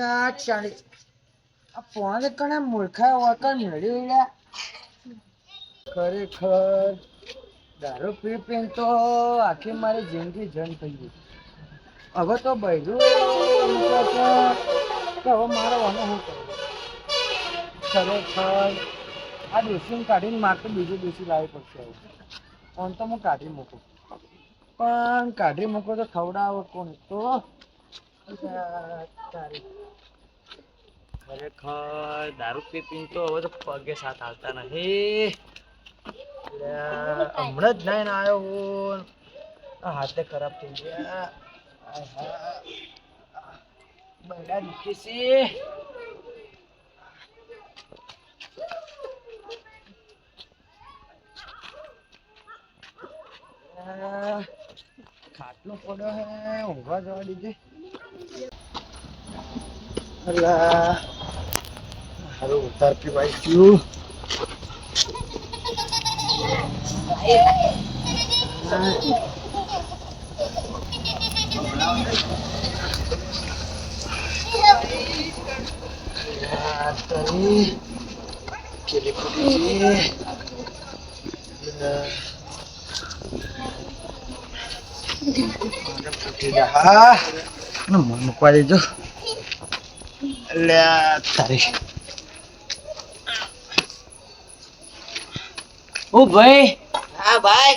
આ ચાલી આ પોણે કણે મૂર્ખા વગર મેળ્યું લે ખરેખર દારૂ પી પીને તો આખી મારી જિંદગી જન થઈ ગઈ. હવે તો બૈરું કે હવે મારો શું કરવું ખરેખર આ દોષીને કાઢીને મારે બીજું દોષી લાવવી પડશે ફોન તો હું કાઢી મૂકું. પણ કાઢી મૂકો તો ખવડાવો કોણ? તો ખરેખર દારૂ પી પીને તો હવે તો પગે સાથ આવતા નથી. હમણાં જ નાઈને આવ્યો હું. હાથે ખરાબ થઈ ગયા. બધા દુખી છે. ખાટલો પડ્યો હે, ઊંઘવા જવા દીધે. અલા હારું ઉતાર પીવાય ગયું આ તરી કેલી કુડી છે અલા. મને પૂછી જા. હા ને મને મૂકવા દેજો અલ્યા તારી ઓ ભાઈ. હા ભાઈ.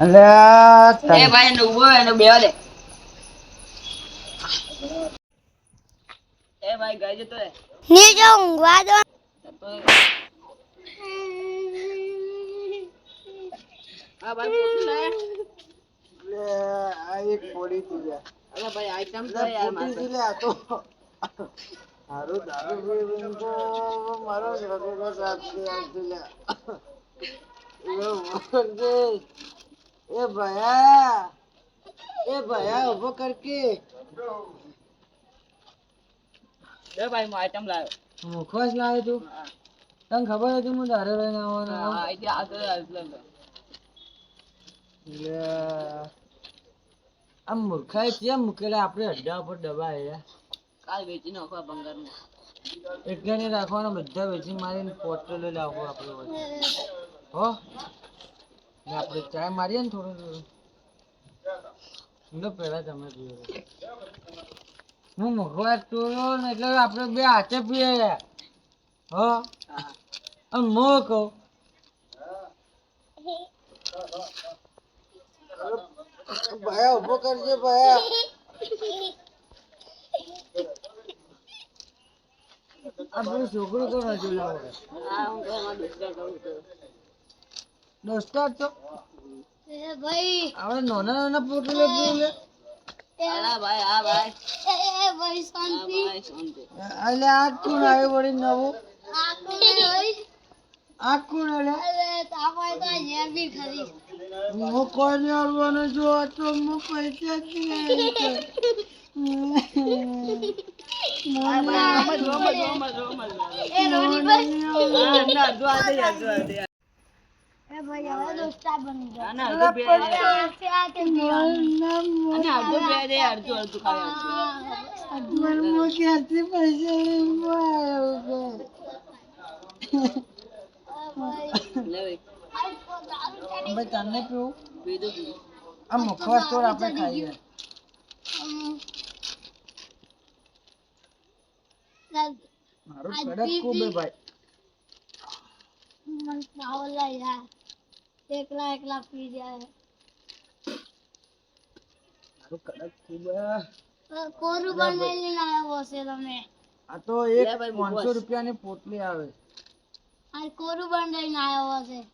અલ્યા એ ભાઈ એને ઊભો એને બેવા દે. એ ભાઈ ગઈ જતો રે નીચે ઊંઘવા દો. હા ભાઈ પોતું લે આ એક પોડી તું લ્યા. અરે ભાઈ આઈટમ તો યાર મારે આ તો. મારો દારૂ પી પીને તો મારો શરીરનો સાથ દે આવતું લ્યા. એવું બોલજે. એ ભયા. એ ભયા ઊભો કરકે. લે ભાઈ હું આઈટમ લાવ્યો. મુખવાસ લાવે તું? તને ખબર હતી હું તારે લઈને આવવાનો? આ આઈ આ તો લે આ મૂર્ખાએ કેમ મૂકેલા આપણે અડ્ડા ઉપર દબાય કાલ વેચી નાખો આ ભંગારમાં એટલે નહીં રાખવાના બધા વેચી મારીને પોટલો લાવવો આપણે વચ્ચે. હો? ને આપણે ચાય મારીએ ને થોડું થોડું. લો પહેલા તમે પીવો. હું મૂકવા તો ને એટલે આપણે બે હાથે પીએ હો? હા અને મો કહું ભયા ઊભો કરજે ભાયા આપણું છોકરું તો નથી લાવો હા હું ઘરમાં દોસ્તો કરું છું દોસ્તો તો ભાઈ. આપણે નાના નાના પોટલો પીવું લે હા ભાઈ હા ભાઈ. એ એ ભાઈ શાંતિ. એટલે આ કોણ આવ્યું વળી નવું? આ કોણ ભાઈ આ કોણ એટલે અરે તાપાય તો જેમ બી ખરી. હું કોઈને અડવાનો જો તો હું પૈસા જ પૈસા ભાઈ ભાઈ તને પીવું બીજું બીજું આ મુખવાસ તો આપણે ખાઈએ હમ. ચાલ, મારું આ કડક ખૂબ હે ભાઈ મને પાવલા યાર એકલા એકલા પી જાય મારું કડક ખૂબ હે અ, કોરું બનાવીને આવ્યો હશે તમે આ તો એક લે ભાઈ, પાંચસો મુખવાસ. રૂપિયાની પોટલી આવે આ કોરું બનાવીને આવ્યો હશે બસ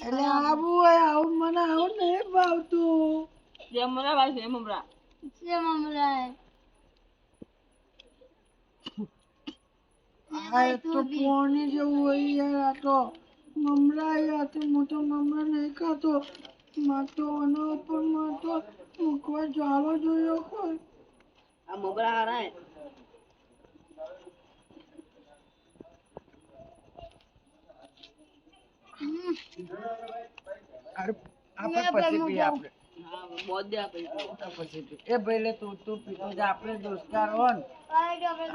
એટલે આવું. હોય આવું મને આવું નહીં ભાવતું જેમ મને ભાઈ જેમ હમણાં. મમરા આ તો પોણી જેવું હોય યાર આ તો મમરા યાર તો હું તો મમરા નહીં ખાતો માં તો ઉપરમાં તો મૂકવા જાળો જોયો કોઈ. આ મમરા હારા હે અરે આપણે પછી પીએ આપણે હા બોધ દે આપણે તો પછી પી. એ ભાઈ લે તું તું પીતો જા આપણે. દોસ્તાર હો ને. અરે કે આપણે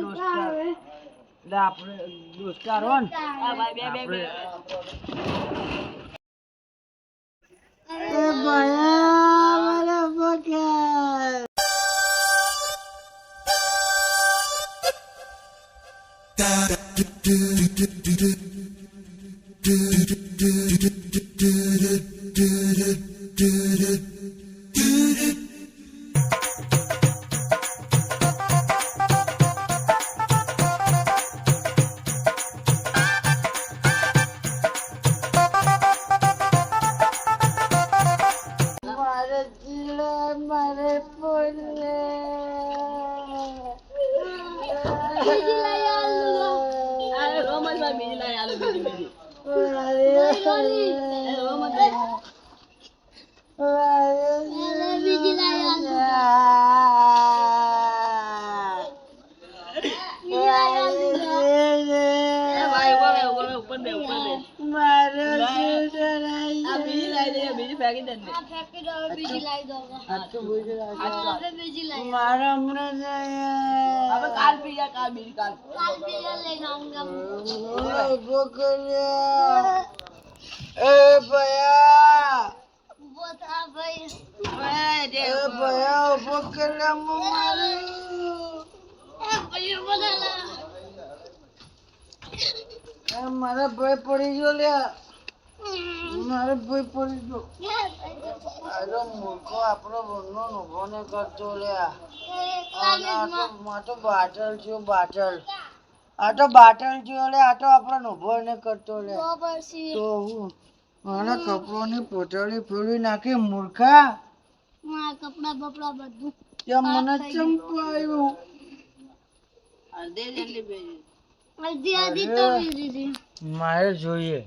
દોસ્તાર આપણે દોસ્તાર એટલે મારે જીલે મારે પોલે બીજી લઈ આલું અરે રોમન ભાઈ બીજી લાઈ આલો બીજી બીજી મારે એ રોમન ભાઈ અરે બીજી લઈ આલું બીજી લઈ આલું એ ભાઈ ઉપર બે ઉપર બે મારો બીજી લાઈ દે બીજી ફેંકી દે આ ફેંકી દો બીજી લઈ દો હવે બીજી લઈ મારા હમણાં આપણે કાલ પી કાલ બીજી કાલ કાલ બીજા લઈને આऊंगा ઊભો કર્યા એ ભયા ઊભો થા ભાઈ એ ભયા ઊભો કર્યા મારું એ ભાઈ ઊભો થા લા. એ મારા ભાઈ પડી ગયો લ્યા મારો ભાઈ પડી ગયો. આજો મૂર્ખો આપણો બંધો ઊભો ને કરતો લ્યા આ તો બાટલ થયો બાટલ. આ તો બાટલ થયો લે આ તો આપણો ઊભો ને કરતો લે. તો હું મારા કપડોની પોટલી ફોડી નાખી મૂર્ખા? મારા કપડા બપડા બધું ત્યાં મને ચંપાયું અડધી તો દીધી મારે જોઈએ.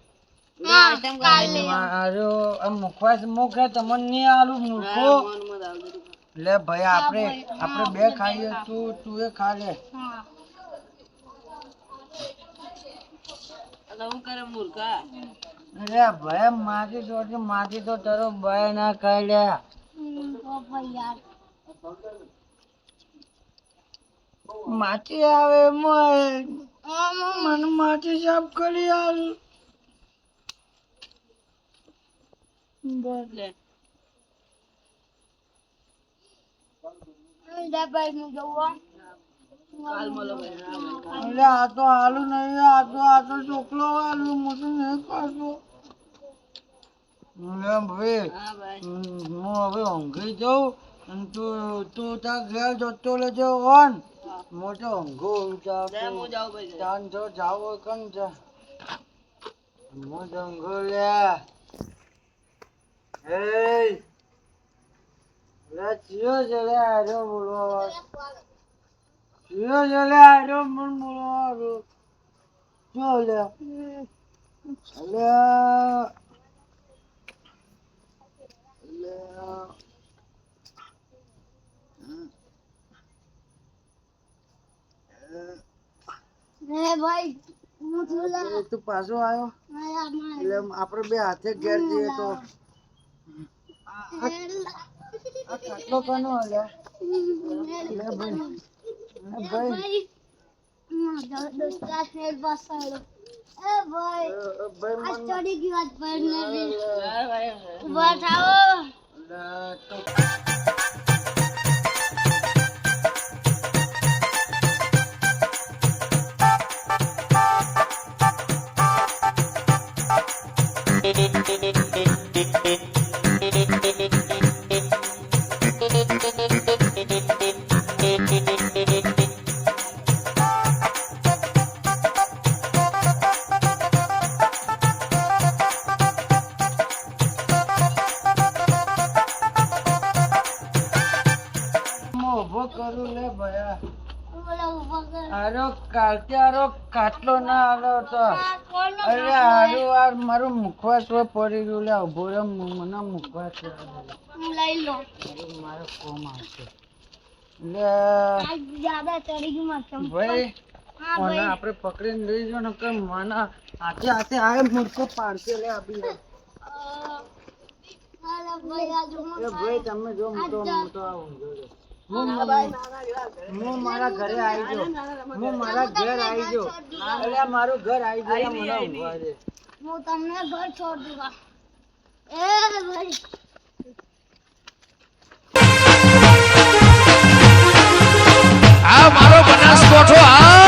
મુખવાસ મુખે તમને નહીં આલું મૂર્ખો. લે ભાઈ આપણે આપણે બે ખાઈએ તું તું એ ખા લે. લે ભાઈ માથી તો માથી તો તારો ભાઈ ના ખાઈ લે માથી આવે મોય. મને માટે જાપ કરી આલ. બોલે. આ તો આલુ નહીં આ તો આ તો ચોકલો આલુ હું તો નહીં ખાતો. ભાઈ હા ભાઈ હમ, હું હવે ઊંઘી જાઉં અને તું તું તાર ઘેર જતો લેજો હોન મોટો ઊંઘો ઉઠા લે હું ભાઈ. તાન જો જાવ કન જા મોટો ઊંઘો લે એ લે ચિયો જલે આરો બોલો ચિયો જલે આજો મન બોલો ચો લે. લે લે હે ભાઈ તું પાછો આવ્યો એટલે આપણે બે હાથે ઘેર જઈએ તો આ ખાટલો કોનો હલ્યા લે ભાઈ. ભાઈ. ચડી ગયું ભાઈ ને ઊભો કરું લે ભયા. આરો કાલથી આરો કાટલો ના આલો તો. અરે આરો આ મારું મુખવાસ પડી ગયું લે ઊભો રે મને મુખવાસ લઈ લો મારો કોમ આવશે. આ ભાઈ મને આપણે પકડીને લઈ જાઓ ને કે મને હાથે હાથે આવે મૂર્ખો પાડશે. લે આપી ભાઈ આ જો તમે જો મોટો મોટો જો જો. હું મારા ઘરે. આવી ગયો. હું મારા ઘર આવી ગયો. એટલે મારું ઘર આવી ગયો મને હું તમને ઘર છોડ દીવા એ ભાઈ. આ મારો બનાસકોઠો આ